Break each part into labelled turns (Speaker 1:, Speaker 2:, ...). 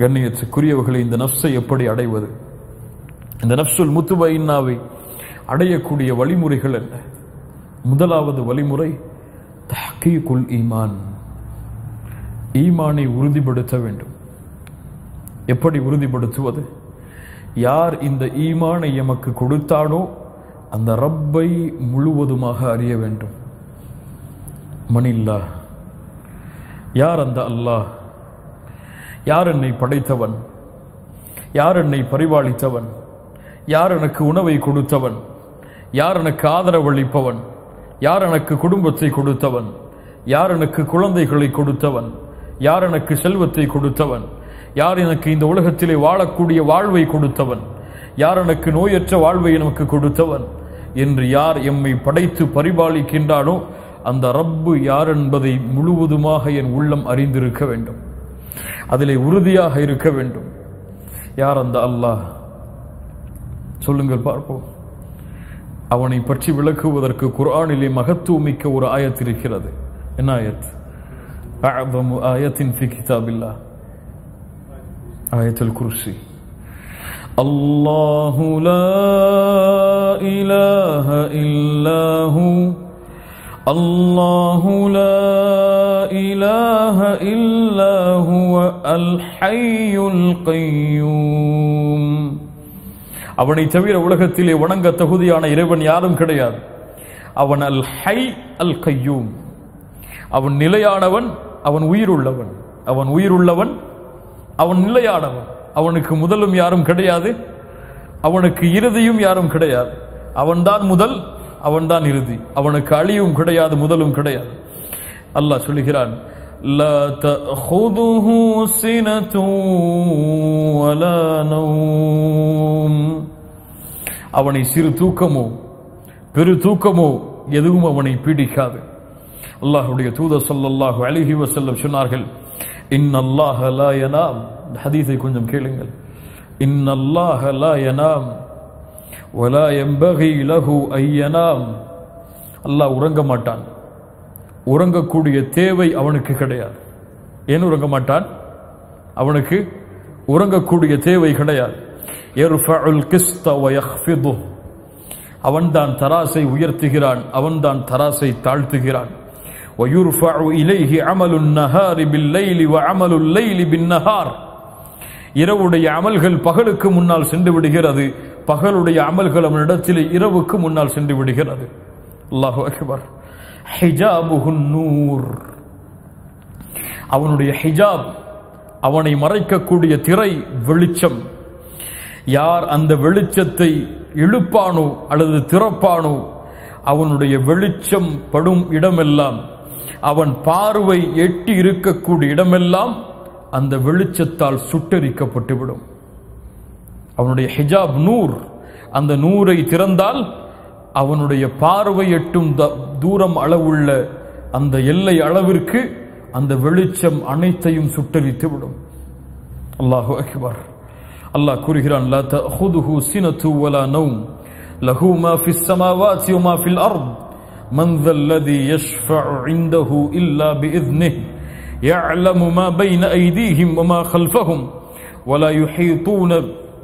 Speaker 1: கண்ணியத்துக்குரியவர்களை இந்த நஃப்ஸை எப்படி அடைவது? இந்த நஃப்சுல் முத்துபைன்னாவை அடையக்கூடிய வழிமுறைகள் என்ன? முதலாவது வழிமுறை தஹக்கீக்குல் ஈமான். ஈமானை உறுதிப்படுத்த வேண்டும். எப்படி உறுதிப்படுத்துவது? யார் இந்த ஈமானை எமக்கு கொடுத்தானோ அந்த ரப்பை முழுவதுமாக அறிய வேண்டும். மணில்லா யார் அந்த அல்லாஹ்? யார் என்னை படைத்தவன்? யார் என்னை பரிபாலித்தவன்? யார் எனக்கு உணவை கொடுத்தவன்? யார் எனக்கு ஆதரவளிப்பவன் யார் எனக்கு குடும்பத்தை கொடுத்தவன்? யார் எனக்கு குழந்தைகளை கொடுத்தவன்? யார் எனக்கு செல்வத்தை கொடுத்தவன்? யார் எனக்கு இந்த உலகத்திலே வாழக்கூடிய வாழ்வை கொடுத்தவன்? யார் எனக்கு நோயற்ற வாழ்வை நமக்கு கொடுத்தவன்? என்று யார் எம்மை படைத்து பரிபாலிக்கின்றானோ அந்த ரப்பு யார் என்பதை முழுவதுமாக என் உள்ளம் அறிந்திருக்க வேண்டும். அதிலே உறுதியாக இருக்க வேண்டும் யார் அந்த அல்லாஹ் சொல்லுங்கள் பார்ப்போம் அவனை பற்றி விளக்குவதற்கு குர்ஆனிலே மகத்துவமிக்க ஒரு ஆயத் இருக்கிறது என்ன ஆயத் أعظم آية في كتاب الله آية الكرسي الله لا إله إلا هو الله لا إله إلا هو الحي القيوم அவனை தவிர உலகத்திலே வணங்க தகுதியான இறைவன் யாரும் கிடையாது அவன் அல் ஹை அல் கையூம் அவன் நிலையானவன் அவன் உயிருள்ளவன் அவன் உயிருள்ளவன் அவன் நிலையானவன் அவனுக்கு முதலும் யாரும் கிடையாது அவனுக்கு இறுதியும் யாரும் கிடையாது அவன்தான் முதல் அவன்தான் இறுதி அவனுக்கு அழிவும் கிடையாது முதலும் கிடையாது அல்லாஹ் சொல்லுகிறான் لا تأخذه سنة ولا نوم அவனை சிறு தூக்கமோ பெரு தூக்கமோ எதுவும் அவனை பீடிக்காது அல்லாஹ்வுடைய தூதர் ஸல்லல்லாஹு அலைஹி வஸல்லம் சொன்னார்கள் இன்னல்லாஹ லா யனாம் இந்த ஹதீஸை கொஞ்சம் கேளுங்கள் இன்னல்லாஹ லா யனாம் வலா யம்பகி லஹு ஐயனாம் அல்லாஹ் உறங்க மாட்டான் உறங்கக்கூடிய தேவை அவனுக்கு கிடையாது. ஏன் உறங்க மாட்டான்? அவனுக்கு உறங்கக்கூடிய தேவை கிடையாது. அவன்தான் தராசை உயர்த்துகிறான் அவன்தான் தராசை தாழ்த்துகிறான். இரவுடைய அமல்கள் பகலுக்கு முன்னால் சென்று விடுகிறது. பகலுடைய அமல்கள் அவனிடத்தில் இரவுக்கு முன்னால் சென்று விடுகிறது. அல்லாஹு அக்பர். ஹிஜாபுஹுன் நூர். அவனுடைய ஹிஜாப் அவனை மறைக்கக்கூடிய திரை வெளிச்சம். யார் அந்த வெளிச்சத்தை இழுப்பானோ அல்லது திறப்பானோ அவனுடைய வெளிச்சம் படும் இடமெல்லாம் அவன் பார்வை எட்டி இருக்கக்கூடிய இடமெல்லாம் அந்த வெளிச்சத்தால் சுட்டரிக்கப்பட்டுவிடும். அவனுடைய ஹிஜாப் நூர். அந்த நூரை திறந்தால் அவனுடைய பார்வை எட்டும் த- தூரம் அளவுள்ள அந்த எல்லை அளவிற்கு அந்த வெளிச்சம் அனைத்தையும் சுட்டரித்து விடும் அல்லாஹு அக்பர் அல்லாஹ் கூறுகிறான் லா தஹுதுஹு சினது வலா நௌம் லஹு மா ஃபிஸ் ஸமாவாத்தி வ மா ஃபில் அர்த் மன் ذல்லதி யஷ்ஃபஉ இன்தஹு இல்லா பிஇذனிஹி يعلم ما بين أيديهم وما خلفهم ولا يحيطون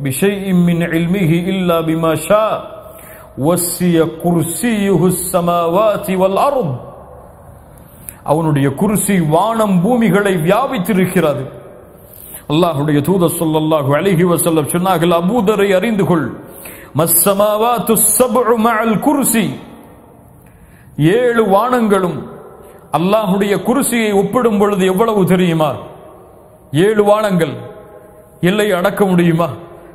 Speaker 1: بشيء من علمه إلا بما شاء ஒசிய குர்சியுகுசமாவாதி வல் அரும் அவனுடைய குருசி வானம் பூமிகளை வியாபித்திருக்கிறது. அல்லாஹுடைய தூத சொல்லல்லாஹு அழகி வசல்லம் சொன்னார்கள் அபூதரை அறிந்து கொள். மஸ்ஸமாவாத்து சபு மஅல் குருசி. ஏழு வானங்களும் அல்லாஹுடைய குருசியை ஒப்பிடும் பொழுது எவ்வளவு தெரியுமா? ஏழு வானங்கள். எல்லை அடக்க முடியுமா?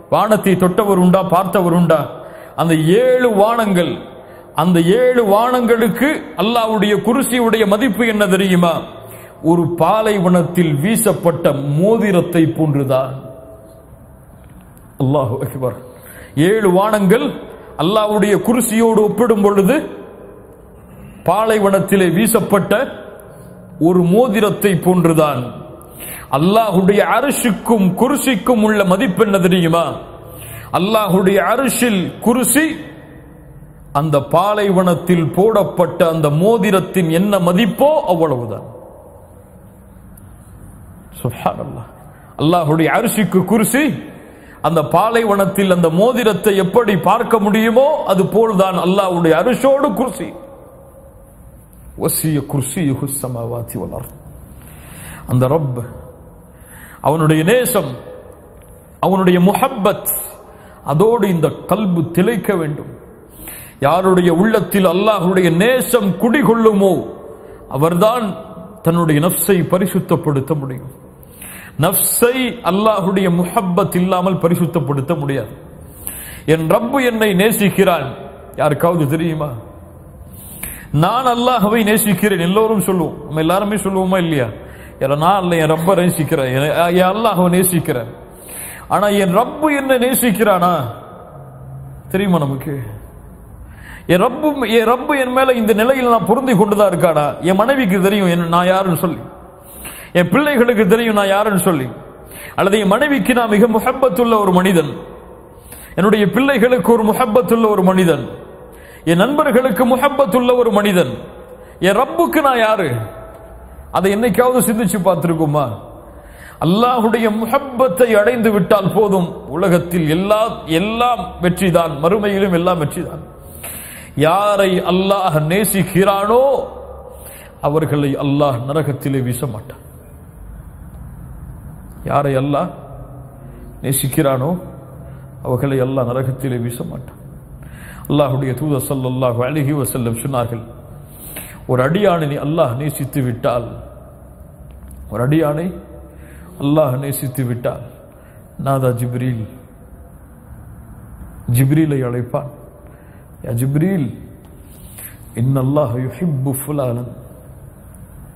Speaker 1: வானத்தை தொட்டவர் உண்டா? பார்த்தவர் உண்டா? அந்த ஏழு வானங்கள் அந்த ஏழு வானங்களுக்கு அல்லாவுடைய குருசியுடைய மதிப்பு என்ன தெரியுமா? ஒரு பாலைவனத்தில் வீசப்பட்ட மோதிரத்தை போன்றுதான். அல்லாஹு அக்பர். ஏழு வானங்கள் அல்லாஹ்வுடைய குருசியோடு ஒப்பிடும் பொழுது பாலைவனத்திலே வீசப்பட்ட ஒரு மோதிரத்தை போன்றுதான். அல்லாஹுடைய அரிசிக்கும் குருசிக்கும் உள்ள மதிப்பு என்ன தெரியுமா? அல்லாஹுடைய அரிசில் குருசி அந்த பாலைவனத்தில் போடப்பட்ட அந்த மோதிரத்தின் என்ன மதிப்போ அவ்வளவுதான். அல்லாஹுடைய அரிசிக்கு குருசி அந்த பாலைவனத்தில் அந்த மோதிரத்தை எப்படி பார்க்க முடியுமோ அது போல்தான் அல்லாஹுடைய அரிசோடு குருசி. வசிய குருசி சமாவாத்தி வளர் அந்த ரப் அவனுடைய நேசம் அவனுடைய முஹப்பத் அதோடு இந்த கல்பு திளைக்க வேண்டும். யாருடைய உள்ளத்தில் அல்லாஹுடைய நேசம் குடிகொள்ளுமோ அவர்தான் தன்னுடைய நஃப்ஸை பரிசுத்தப்படுத்த முடியும். நஃப்ஸை அல்லாஹுடைய முஹப்பத் இல்லாமல் பரிசுத்தப்படுத்த முடியாது. என் ரப்பு என்னை நேசிக்கிறான். யாருக்காவது தெரியுமா? நான் அல்லாஹவை நேசிக்கிறேன் எல்லோரும் சொல்லுவோம். நம்ம எல்லாருமே சொல்லுவோமா இல்லையா? இல்ல நான் அல்ல என் ரப்ப நேசிக்கிறேன். என் அல்லாஹவை நேசிக்கிறேன். ஆனா என் ரப்பு என்ன நேசிக்கிறானா? தெரியுமா நமக்கு? என் ரப்பு என் ரப்பு என் மேல இந்த நிலையில் நான் பொருந்தி கொண்டுதான் இருக்காடா என் மனைவிக்கு தெரியும் என்ன நான் யாருன்னு சொல்லி. என் பிள்ளைகளுக்கு தெரியும் நான் யாருன்னு சொல்லி. அல்லது என் மனைவிக்கு நான் மிக முகப்பத்துள்ள ஒரு மனிதன். என்னுடைய பிள்ளைகளுக்கு ஒரு முகப்பத்துள்ள ஒரு மனிதன். என் நண்பர்களுக்கு முகப்பத்துள்ள ஒரு மனிதன். என் ரப்புக்கு நான் யாரு? அதை என்னைக்காவது சிந்திச்சு பார்த்துருக்குமா? அல்லாஹுடைய முகப்பத்தை அடைந்து விட்டால் போதும். உலகத்தில் எல்லா எல்லாம் வெற்றிதான். மறுமையிலும் எல்லாம் வெற்றிதான். யாரை அல்லாஹ் நேசிக்கிறானோ அவர்களை அல்லாஹ் நரகத்திலே வீச மாட்டான். யாரை அல்லாஹ் நேசிக்கிறானோ அவர்களை அல்லாஹ் நரகத்திலே வீச மாட்டான். அல்லாஹுடைய தூத ஸல்லல்லாஹு அழகி வசல்லம் சொன்னார்கள் ஒரு அடியானை அல்லாஹ் நேசித்து விட்டால் ஒரு அடியானை அல்லாஹ் நேசித்து விட்டான். நாதா ஜிப்ரீல். ஜிப்ரீலை அழைப்பான். யா ஜிப்ரீல் இன்னல்லாஹ் யுஹிப்பு ஃபுலானன்.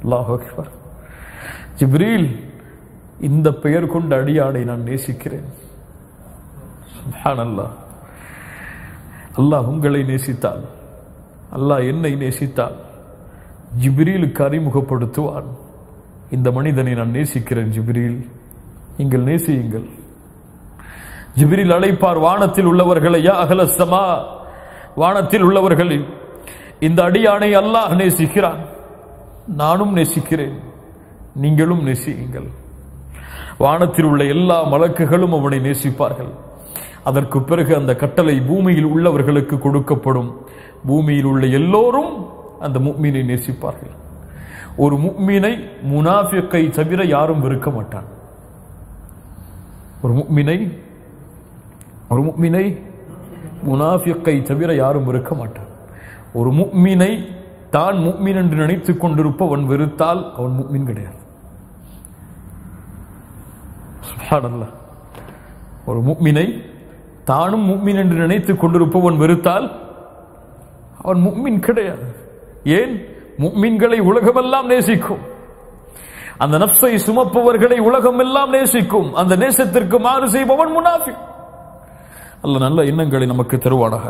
Speaker 1: அல்லாஹ் அக்பர். ஜிப்ரீல் இந்த பெயர் கொண்ட அடியாடை நான் நேசிக்கிறேன். சுப்ஹானல்லாஹ். அல்லாஹ் உங்களை நேசித்தான். அல்லாஹ் என்னை நேசித்தான். ஜிப்ரீலுக்கு அறிமுகப்படுத்துவான். இந்த மனிதனை நான் நேசிக்கிறேன் ஜிப்ரீல். நீங்கள் நேசியுங்கள். ஜிப்ரீல் அழைப்பார் வானத்தில் உள்ளவர்களை யா அகலஸ்தமா வானத்தில் உள்ளவர்களில் இந்த அடியானை அல்லாஹ் நேசிக்கிறான். நானும் நேசிக்கிறேன். நீங்களும் நேசியுங்கள். வானத்தில் உள்ள எல்லா மலக்குகளும் அவனை நேசிப்பார்கள். அதற்கு பிறகு அந்த கட்டளை பூமியில் உள்ளவர்களுக்கு கொடுக்கப்படும். பூமியில் உள்ள எல்லோரும் அந்த மீனை நேசிப்பார்கள். ஒரு முக்மீனை முனாஃபிக்கை தவிர யாரும் வெறுக்க மாட்டான். ஒரு முக்மினை ஒரு முக்மினை முனாஃபிக்கை தவிர யாரும் வெறுக்க மாட்டான். ஒரு முக்மினை தான் முக்மின் என்று நினைத்துக் கொண்டிருப்பவன் வெறுத்தால் அவன் முக்மின் கிடையாது. ஒரு முக்மினை தானும் முக்மின் என்று நினைத்துக் கொண்டிருப்பவன் வெறுத்தால் அவன் முக்மின் கிடையாது. ஏன்? முக்மின்களை உலகமெல்லாம் நேசிக்கும். அந்த நப்சை சுமப்பவர்களை உலகம் எல்லாம் நேசிக்கும். அந்த நேசத்திற்கு மாறு செய்பவன் முனாஃபி அல்ல நல்ல எண்ணங்களை நமக்கு தருவானாக.